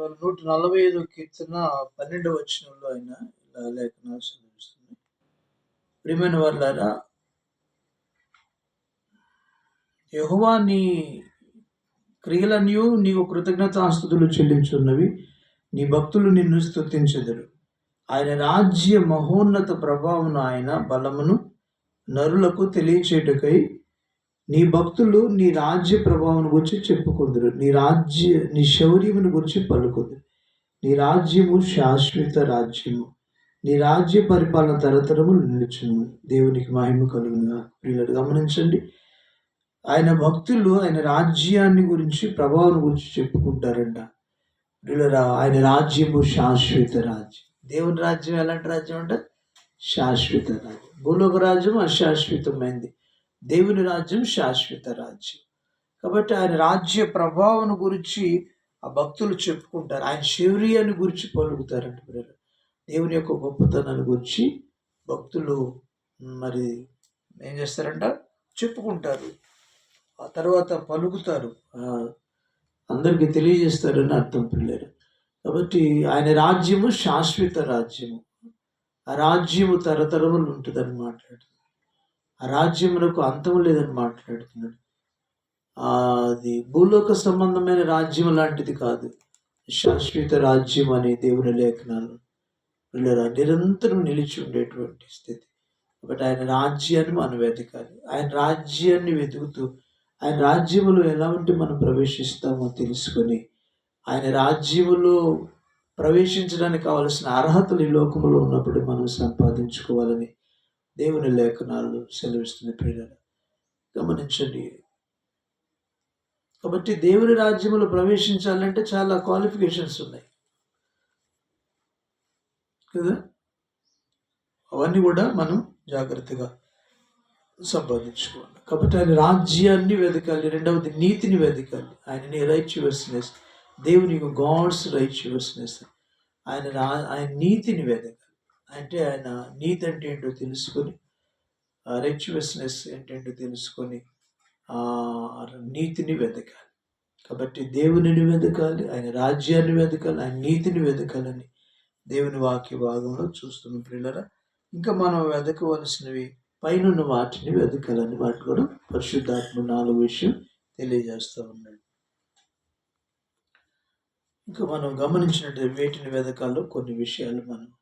నూట నలభై ఐదు కీర్తన పన్నెండు వచనంలో ఆయన ఇలా లేఖనాలు చదివిస్తుంది. ప్రియమైన వాళ్ళారా యహువా నీ క్రియలన్నీ నీవు కృతజ్ఞతాస్తుతులు చెల్లించున్నవి. నీ భక్తులు నిన్ను స్తుతించెదరు. ఆయన రాజ్య మహోన్నత ప్రభావం ఆయన బలమును నరులకు తెలియచేటుకై నీ భక్తులు నీ రాజ్య ప్రభావం గురించి చెప్పుకుందరు. నీ రాజ్య నీ శౌర్యమును గురించి పలుకుందరు. నీ రాజ్యము శాశ్వత రాజ్యము. నీ రాజ్య పరిపాలన తరతరము నిలుచును. దేవునికి మహిమ కలుగునుగా. పిల్లలు గమనించండి. ఆయన భక్తులు ఆయన రాజ్యాన్ని గురించి ప్రభావం గురించి చెప్పుకుంటారంట. పిల్లరా ఆయన రాజ్యము శాశ్వత రాజ్యం. దేవుని రాజ్యం ఎలాంటి రాజ్యం అంటే? శాశ్వత రాజ్యం. భూలోక రాజ్యం అశాశ్వతమైంది. దేవుని రాజ్యం శాశ్వత రాజ్యం. కాబట్టి ఆయన రాజ్య ప్రభావం గురించి ఆ భక్తులు చెప్పుకుంటారు. ఆయన శౌర్యాన్ని గురించి పలుకుతారంట పిల్లలు దేవుని యొక్క గొప్పతనాన్ని గురించి భక్తులు మరి ఏం చేస్తారంట? చెప్పుకుంటారు. ఆ తర్వాత పలుకుతారు. అందరికీ తెలియజేస్తారని అర్థం పిల్లలు. కాబట్టి ఆయన రాజ్యము శాశ్వత రాజ్యము. ఆ రాజ్యము తరతరములు ఉంటుందని మాట్లాడుతుంది. రాజ్యమునకు అంతం లేదని మాట్లాడుతున్నాడు. అది భూలోక సంబంధమైన రాజ్యం లాంటిది కాదు. శాశ్వత రాజ్యం అనే దేవుని లేఖనాలు. పిల్లల నిరంతరం నిలిచి ఉండేటువంటి స్థితి. కాబట్టి ఆయన రాజ్యాన్ని మనం వెతకాలి. ఆయన రాజ్యాన్ని వెతుకుతూ ఆయన రాజ్యములో ఎలాంటి మనం ప్రవేశిస్తామో తెలుసుకొని ఆయన రాజ్యములో ప్రవేశించడానికి కావలసిన అర్హతలు ఈ లోకంలో ఉన్నప్పుడు మనం సంపాదించుకోవాలని దేవుని లేఖనాలు సెలవిస్తున్న ప్రియుల గమనించండి. కాబట్టి దేవుని రాజ్యంలో ప్రవేశించాలంటే చాలా క్వాలిఫికేషన్స్ ఉన్నాయి. కదా? అవన్నీ కూడా మనం జాగ్రత్తగా సంపాదించుకోవాలి. కాబట్టి ఆయన రాజ్యాన్ని వెతకాలి రెండవది నీతిని వెతకాలి ఆయనని రైచియస్నెస్ దేవుని గాడ్స్ రైచియస్నెస్ ఆయన రా ఆయన నీతిని వెతకాలి అంటే ఆయన నీతి అంటే ఏంటో తెలుసుకొని రైచియస్నెస్ ఏంటంటే తెలుసుకొని నీతిని వెతకాలి కాబట్టి దేవునిని వెతకాలి ఆయన రాజ్యాన్ని వెతకాలి ఆయన నీతిని వెతకాలని దేవుని వాక్య భాగంలో చూస్తున్నాం పిల్లల ఇంకా మనం వెతకవలసినవి పైన వాటిని వెతకాలని వాటి కూడా పరిశుద్ధాత్మ నాలుగు విషయం తెలియజేస్తూ ఉన్నాడు. ఇంకా మనం గమనించినట్టు వేటిని వెతకాలో కొన్ని విషయాలు మనం